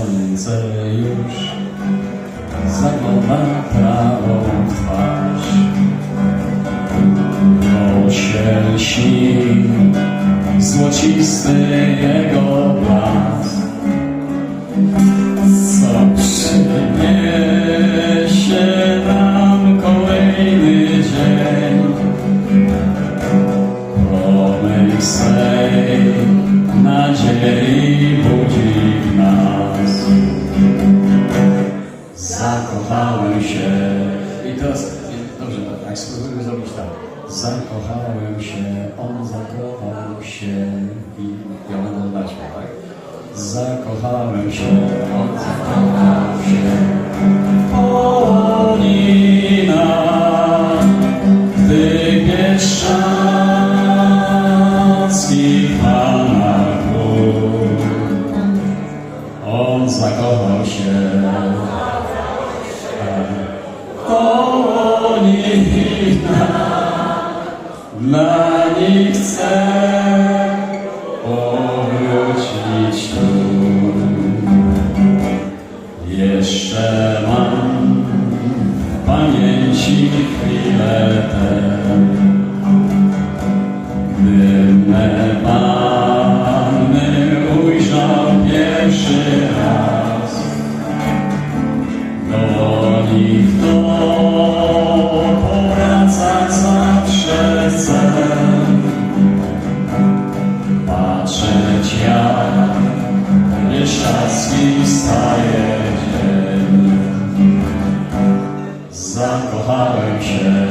słońce już zagląda prawą twarz. Osiel śni, złocisty jego blask. Co przyniesie nam kolejny dzień? Promyk swej nadziei budzi w nas. Zakochałem się. I teraz, dobrze, tak, spróbujmy zrobić tak. Zakochałem się, on zakochał się i będę dać tak? Zakochałem się, on zakochał się. Polonina, gdy Bieszczadzki Pana. On zakochał się. Dla nich powrócić tu. Jeszcze mam w pamięci chwilę tę, Do nich to powracać zawsze chcę. Patrzeć jak Bieszczadzki staje dzień. Zakochałem się.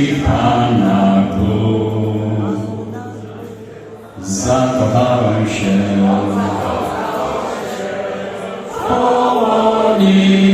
zakochałem się. W